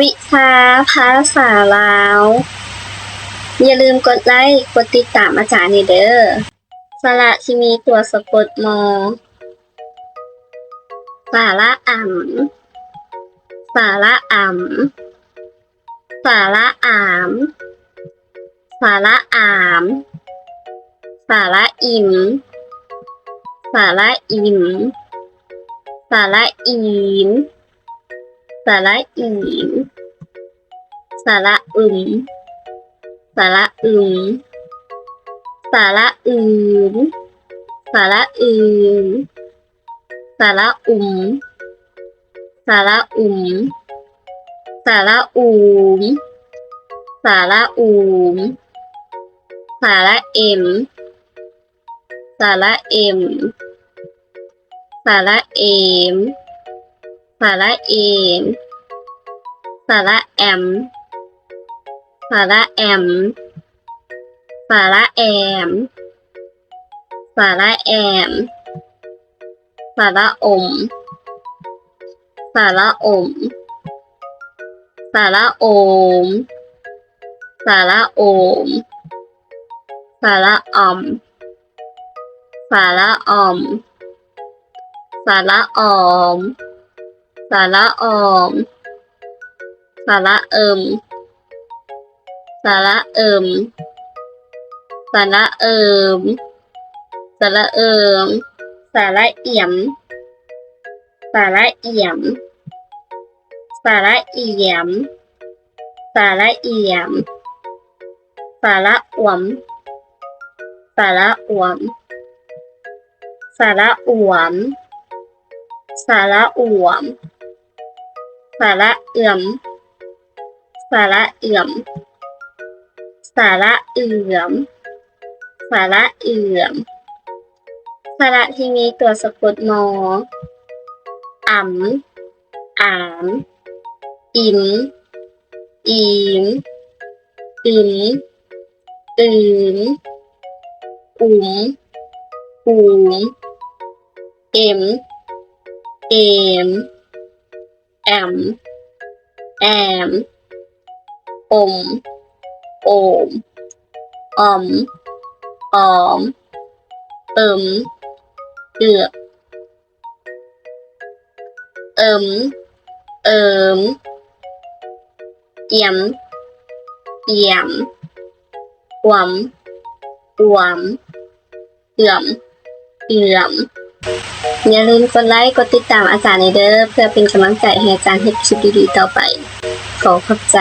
วิชาภาษาลาว อย่าลืมกดไลค์กดติดตามอาจารย์นี่เด้อสระที่มีตัวสะกดมอสาระอ่ำสาระอ่ำสาระอามสาระอามสาระอิมสาระอิมสาระอีม สาระอีมสาระอึมสาระอึมสาระอืมสาระอืมสาระอุมสาระอุมสาระอูมสาระอูมสาระเอ็มสาระเอ็มสาระเอ็มสาระเอ็ม สาระแอม สาระแอม สาระแอม สาระแอม สาระอม สาระอม สาระอม สาระอม สาระอม สาระอม สาระอม สาระอม สาระเอิม สาระเอิม สาระเอิม สาระเอิม สาระเอี่ยม สาระเอี่ยม สาระเอี่ยม สาระเอี่ยม สาระอวม สาระอวม สาระอวม สาระอวมสาระเอื่อมาระเอื่อม สาระเอื่อม สาระเอื่อม สระที่มีตัวสะกดมออ่ำอามอิมอีมอิมอืมอุ๋มอูมเอ็ม เอมแอม แอม อม โอมออมออม เอิมเอือเอิมเอิมเอี่ยมเอี่ยมหวมหวมเอื่อมเอื่อมอย่าลืมกดไลค์ กดติดตามอาจารย์ในเด้อเพื่อเป็นกำลังใจให้อาจารย์เฮ็ดคลิปดีๆต่อไป ขอขอบใจ